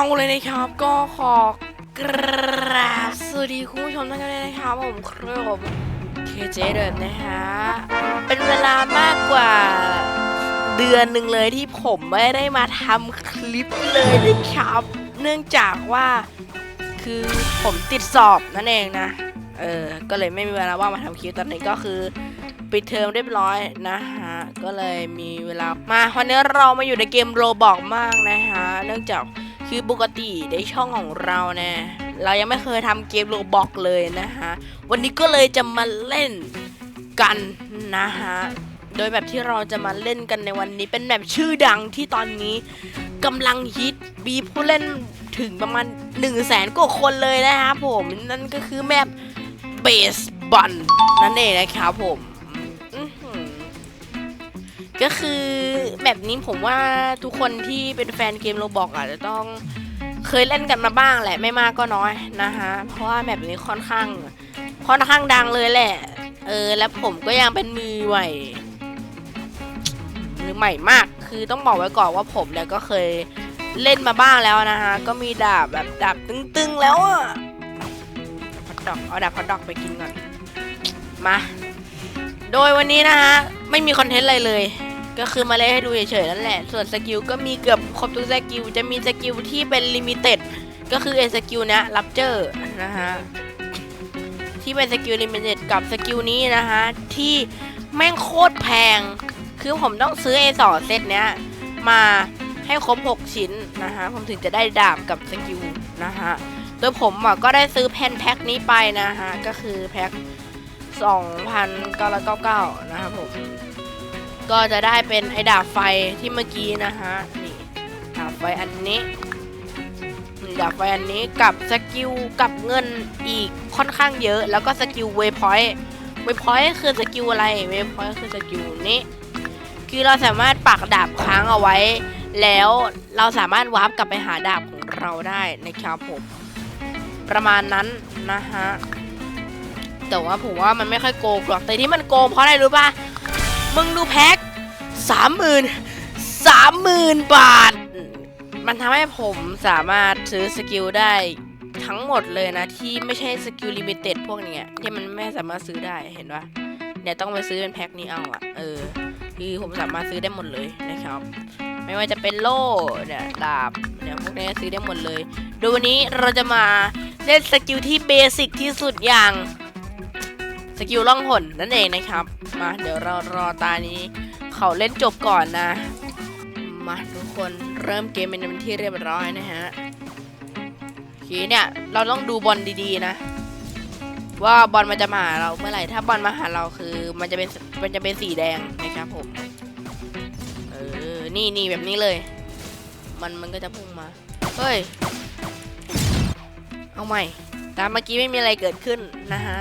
เอาเลยนะครับก็ขอกราบสวัสดีคุณผู้ชมทุกท่านเลยนะครับผมครับเคเจเดิมนะฮะ เป็นเวลามากกว่า เดือนหนึ่งเลยที่ผมไม่ได้มาทำคลิปเลยนะครับ เนื่องจากว่าคือผมติดสอบนั่นเองนะ เออ ก็เลยไม่มีเวลาว่างมาทำคลิปตอนนี้ก็คือปิดเทอมเรียบร้อยนะฮะ ก็เลยมีเวลามาวันนี้เรามาอยู่ในเกมโรบอกมากนะฮะ เนื่องจาก คือปกติในช่องของเราเนี่ยเรายังไม่เคยทำเกมโรบอกเลยนะฮะ วันนี้ก็เลยจะมาเล่นกันนะฮะ โดยแบบที่เราจะมาเล่นกันในวันนี้เป็นแบบชื่อดังที่ตอนนี้กำลังฮิตมีผู้เล่นถึงประมาณ1นึ่งแสนกว่าคนเลยนะครับผม นั่นก็คือแมปเบสบอลนั่นเองนะครับผม ก็คือแบบนี้ผมว่าทุกคนที่เป็นแฟนเกมโรบอกอาจจะต้องเคยเล่นกันมาบ้างแหละไม่มากก็น้อยนะฮะเพราะว่าแบบนี้ค่อนข้างค่อนข้างดังเลยแหละ เออ แล้วผมก็ยังเป็นมือใหม่มือใหม่มาก คือต้องบอกไว้ก่อนว่าผมเนี่ยก็เคยเล่นมาบ้างแล้วนะฮะ ก็มีดาบแบบดาบตึงๆแล้วอะฮอตดอกเอาดาบฮอตดอกไปกินก่อน มา โดยวันนี้นะฮะ ไม่มีคอนเทนต์อะไรเลย ก็คือมาเล่นให้ดูเฉยๆนั่นแหละ ส่วนสกิลก็มีเกือบครบทุกสกิล จะมีสกิลที่เป็นลิมิเต็ด ก็คือไอ้สกิลเนี้ยรับเจอนะฮะ ที่เป็นสกิลลิมิเต็ดกับสกิลนี้นะฮะ ที่แม่งโคตรแพง คือผมต้องซื้อไอ้สองเซตเนี้ย มาให้ครบ 6 ชิ้นนะฮะ ผมถึงจะได้ดาบกับสกิลนะฮะ โดยผมอะก็ได้ซื้อแผ่นแพ็คนี้ไปนะฮะ ก็คือแพ็ค2,999 นะครับผม ก็จะได้เป็นไอ้ดาบไฟที่เมื่อกี้นะฮะนี่ดาบไฟอันนี้ดาบไฟอันนี้กับสกิลกับเงินอีกค่อนข้างเยอะ แล้วก็สกิลเวพอยต์เวพอยต์คือสกิลอะไรเวพอยต์คือสกิลนี้คือเราสามารถปักดาบค้างเอาไว้ แล้วเราสามารถวาร์ปกลับไปหาดาบของเราได้นะครับผมประมาณนั้นนะฮะแต่ว่าผมว่ามันไม่ค่อยโกงหรอกแต่ที่มันโกงเพราะอะไรรู้ป่ะ มึงดูแพ็คสามหมื่นสามหมื่นบาท มันทำให้ผมสามารถซื้อสกิลได้ทั้งหมดเลยนะ ที่ไม่ใช่สกิลลิมิเต็ดพวกเนี้ยที่มันไม่สามารถซื้อได้เห็นปะเนี่ยต้องไปซื้อเป็นแพ็คนี้เอาอะเออคือผมสามารถซื้อได้หมดเลยนะครับ ไม่ว่าจะเป็นโล่เนี่ยดาบเนี่ยพวกนี้ซื้อได้หมดเลย โดยวันนี้เราจะมาเล่นสกิลที่เบสิกที่สุดอย่าง สกิลล่องหนนั่นเองนะครับ มาเดี๋ยวเรารอตานี้เขาเล่นจบก่อนนะ มาทุกคนเริ่มเกมเป็นที่เรียบร้อยนะฮะโอเคเนี่ยเราต้องดูบอลดีๆนะ ว่าบอลมันจะมาหาเราเมื่อไหร่ถ้าบอลมาหาเราคือ มันจะเป็นมันจะเป็นสีแดงนะครับผมเออนี่นี่แบบนี้เลย มันมันก็จะพุ่งมาเฮ้ยเอาใหม่ตามเมื่อกี้ไม่มีอะไรเกิดขึ้นนะฮะ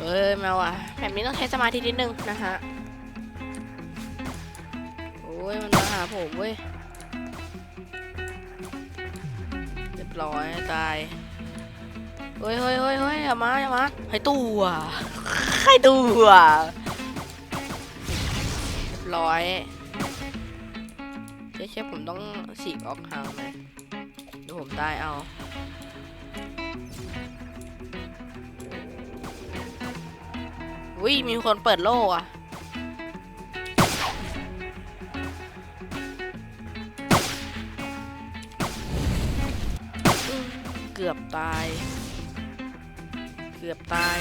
เอ้ยแมวอะแบบนี้ต้องใช้สมาธินิดนึงนะฮะ โอ้ยมันมาหาผมเว้ยเรียบร้อยตายเฮ้ยเฮ้ยเฮ้ยเฮ้ยอย่ามาอย่ามาให้ตัวให้ตัวเรียบร้อยเชื่อเชื่อผมต้องฉีกออกห่างไหมดี๋ยวผมตายเอา อุ้ยมีคนเปิดโล่อะเกือบตาย เกือบตาย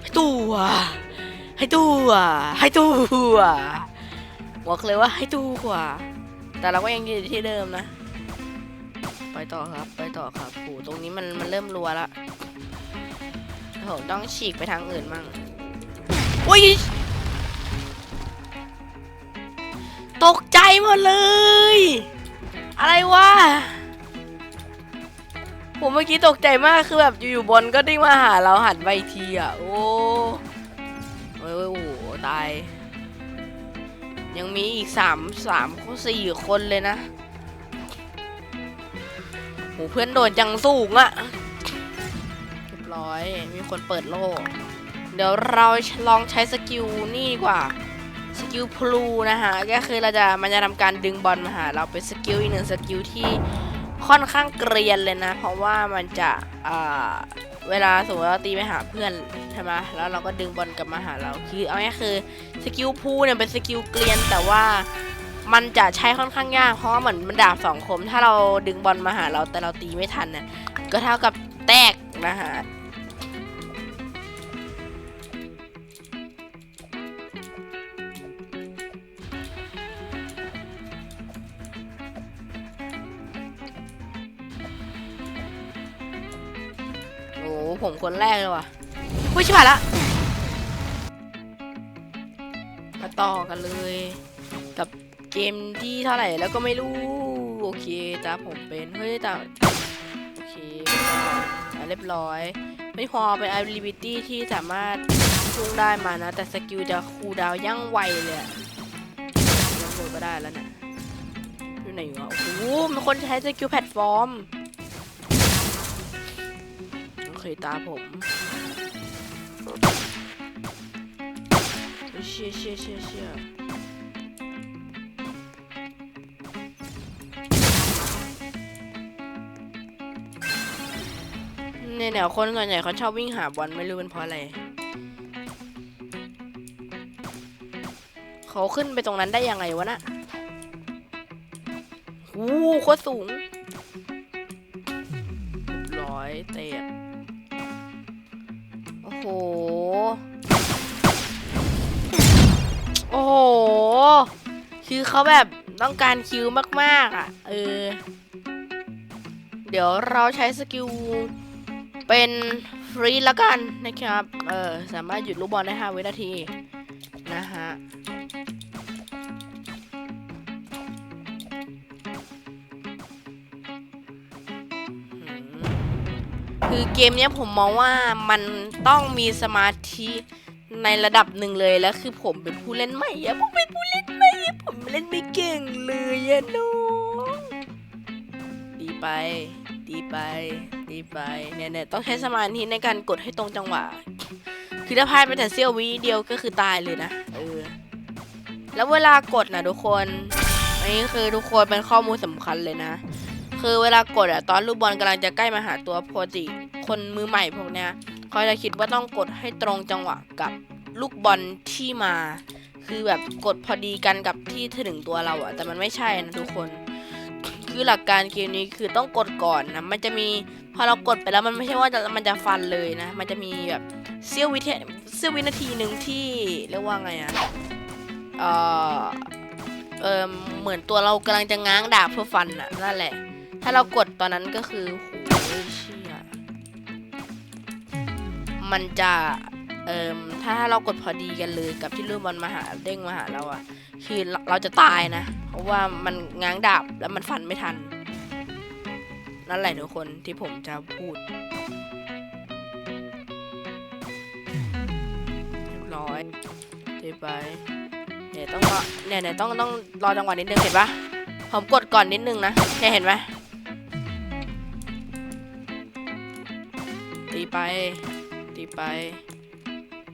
ให้ตัวให้ตัวให้ตัวบอกเลยว่าให้ตัวแต่เราก็ยังอยู่ที่เดิมนะ ไปต่อครับ ไปต่อครับโหตรงนี้มันมันเริ่มรัวละผมต้องฉีกไปทางอื่นมั่ง อุ้ยตกใจหมดเลย อะไรวะผมเมื่อกี้ตกใจมากคือแบบอยู่ๆบนก็ดิ้งมาหาเราหันไปทีอะ โอ้เอ้ยโอ้โหตาย ยังมีอีกสามสามคนสี่คนเลยนะโหเพื่อนโดนจังสูงอะเรียบร้อยมีคนเปิดโล่ ดี๋ยวเราลองใช้สกิลนี่ดีกว่าสกิลพลูนะฮะก็คือเราจะมันจะทำการดึงบอลมาหาเราเป็นสกิลอีกหนึ่งสกิลที่ค่อนข้างเกรียนเลยนะ เพราะว่ามันจะเวลาสมมติเราตีไปหาเพื่อนใช่ไหมแล้วเราก็ดึงบอลกลับมาหาเราคือเอาง่ายคือสกิลพูเนี่ยเป็นสกิลเกรียนแต่ว่ามันจะใช้ค่อนข้างยากเพราะว่าเหมือนมันดาบสองคม ถ้าเราดึงบอลมาหาเราแต่เราตีไม่ทันเนี่ยก็เท่ากับแตกนะฮะ ผมคนแรกเลยว่ะหุ้ยชิบหายละ มาต่อกันเลย กับเกมที่เท่าไหร่แล้วก็ไม่รู้ โอเคจ้าผมเป็น เฮ้ยแต่โอเคอะเรียบร้อย ไม่พอเป็น ability ที่สามารถพุ่งได้มานะ แต่สกิลจะคูดาวยั่งไวเลยยังเลยก็ได้แล้วเนี่ยอยู่ไหนวะโอ้โหมีคนใช้สกิลแพลตฟอร์ม เคตาผมเชี่ยเชี่ยเชี่ยเชี่ยเนี่ยเนี่ยคนส่วนใหญ่เขาชอบวิ่งหาบอลไม่รู้เป็นเพราะอะไร เขาขึ้นไปตรงนั้นได้ยังไงวะนะ่ะหูโคตรสูงร้อยเตะ โอ้โห โอ้โห คือเขาแบบต้องการคิวมาก ๆ อะ เออ เดี๋ยวเราใช้สกิลเป็นฟรีแล้วกันนะครับ เออ สามารถหยุดลูกบอลได้ 5 วินาที คือเกมเนี้ยผมมองว่ามันต้องมีสมาธิในระดับหนึ่งเลยแล้วคือผมเป็นผู้เล่นใหม่อะผมเป็นผู้เล่นใหม่อะผมเล่นไม่เก่งเลยอะน้องดีไปดีไปดีไปเนี่ยเนี่ยต้องใช้สมาธิในการกดให้ตรงจังหวะ คือถ้าพลาดไปแต่เสี้ยววิเดียวก็คือตายเลยนะเออแล้วเวลากดนะทุกคนอันนี้คือทุกคนเป็นข้อมูลสำคัญเลยนะ คือเวลากดอะตอนลูกบอลกำลังจะใกล้มาหาตัวปกติ คนมือใหม่พวกเนี้ยเขาจะคิดว่าต้องกดให้ตรงจังหวะกับลูกบอลที่มา คือแบบกดพอดีกันกับที่ถึงตัวเราอะแต่มันไม่ใช่นะทุกคน คือหลักการเกมนี้คือต้องกดก่อนนะมันจะมีพอเรากดไปแล้วมันไม่ใช่ว่าจะมันจะฟันเลยนะ มันจะมีแบบเสี้ยววิเทเสี้ยววินาทีหนึ่งที่เรียกว่าไงอะเออเออเหมือนตัวเรากำลังจะง้างดาบเพื่อฟันอะนั่นแหละ ถ้าเรากดตอนนั้นก็คือโห มันจะเอ่มถ้าเรากดพอดีกันเลยกับที่ลูกบอลมาหาเด้งมาหาเราอะคือเราจะตายนะ เพราะว่ามันง้างดาบแล้วมันฟันไม่ทัน นั่นแหละทุกคนที่ผมจะพูดร้อยเรียบไปเนี่ยต้องรอเนี่ยเนี่ยต้องต้องรอจังหวะนิดนึงเห็นปะผมกดก่อนนิดนึงนะแค่เห็นไหมตีไป ตีไป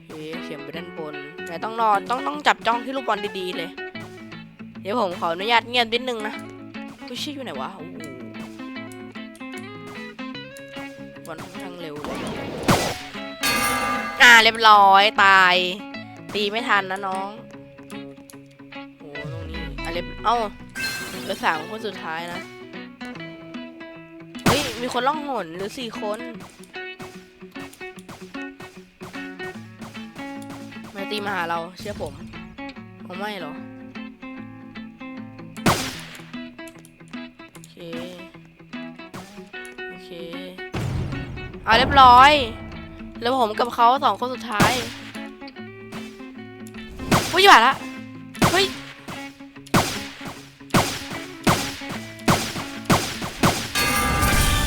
เฮ้เขียนไปด้านบน แต่ต้องนอนต้องต้องจับจ้องที่ลูกบอลดีๆเลย เดี๋ยวผมขออนุญาตเงียบนิดนึงนะผู้ชี้อยู่ไหนวะโอ้โหบอลค่อนข้างเร็วเลยอ่าเรียบร้อยตาย ตีไม่ทันนะน้องโอ้โหตรงนี้อะเรียบเอ้าเหลือสามคนสุดท้ายนะ เฮ้ย มีคนล่องหนหรือสี่คน ตีมาหาเรา เชื่อผมเขาไม่หรอโอเค โอเคเอาเรียบร้อย แล้วผมกับเขาสองคนสุดท้ายอุ้ยหวานละเฮ้ย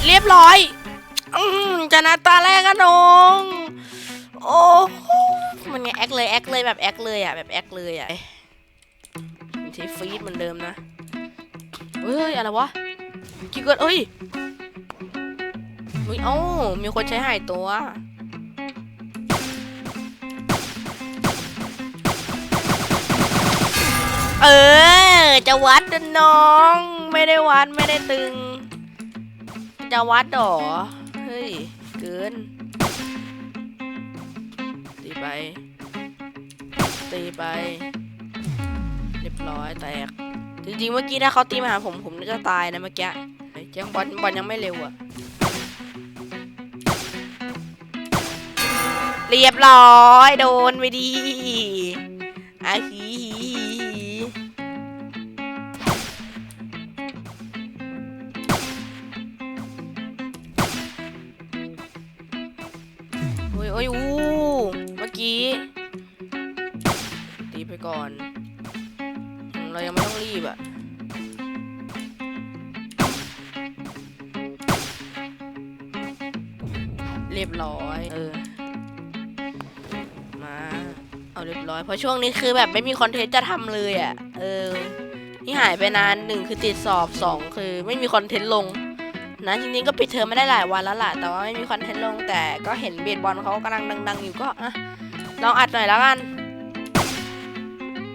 เรียบร้อยอืมชนะตาแรกอะน้อง โอ้โห มันไงแอคเลยแอคเลยแบบแอคเลยอะแบบแอคเลยอะมันใช้ฟีดเหมือนเดิมนะ เฮ้ยอะไรวะกี่เกิดเอ้ยเฮ้ยเอ้ามีคนใช้หายตัวเออ จะวัดน้อง ไม่ได้วัดไม่ได้ตึง จะวัดหรอ เฮ้ย เกิน ไป ตีไป เรียบร้อยแตก จริงๆเมื่อกี้ถ้าเขาตีมาหาผมผมน่าจะตายนะเมื่อกี้ยังบอลบอลยังไม่เร็วอะเรียบร้อย โดนไปดีอาฮี รียบร้อย เออ มา เอาเรียบร้อย เพราะช่วงนี้คือแบบไม่มีคอนเทนต์จะทำเลยอะเออที่หายไปนานหนึ่งคือติดสอบสองคือไม่มีคอนเทนต์ลงนะจริงๆก็ปิดเทอมไม่ได้หลายวันแล้วล่ะ แต่ว่าไม่มีคอนเทนต์ลงแต่ก็เห็นเบสบอลเขากำลังดัง ๆ อยู่ก็อะลองอัดหน่อยแล้วกัน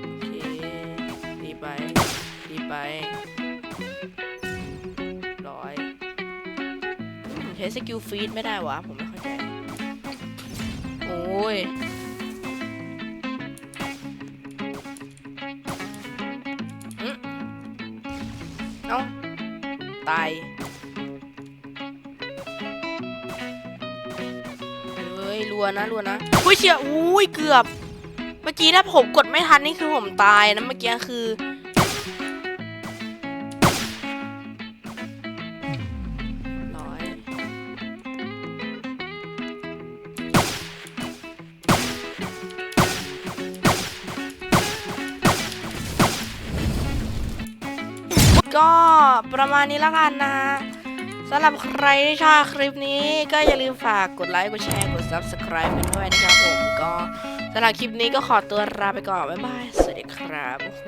โอเคดีไปดีไปร้อยใช้สกิลฟีดไม่ได้วะผม ยอืมเอ้าตายเฮ้ยรัวนะรัวนะอุ้ยเชียอุ้ยเกือบ เมื่อกี้ถ้าผมกดไม่ทันนี่คือผมตายนะเมื่อกี้คือ ก็ประมาณนี้แล้วกันนะฮะสำหรับใครที่ชอบคลิปนี้ก็อย่าลืมฝากกดไลค์กดแชร์กด subscribe กันด้วยนะครับผมก็สำหรับคลิปนี้ก็ขอตัวลาไปก่อน บ๊ายบาย สวัสดีครับโอ้โห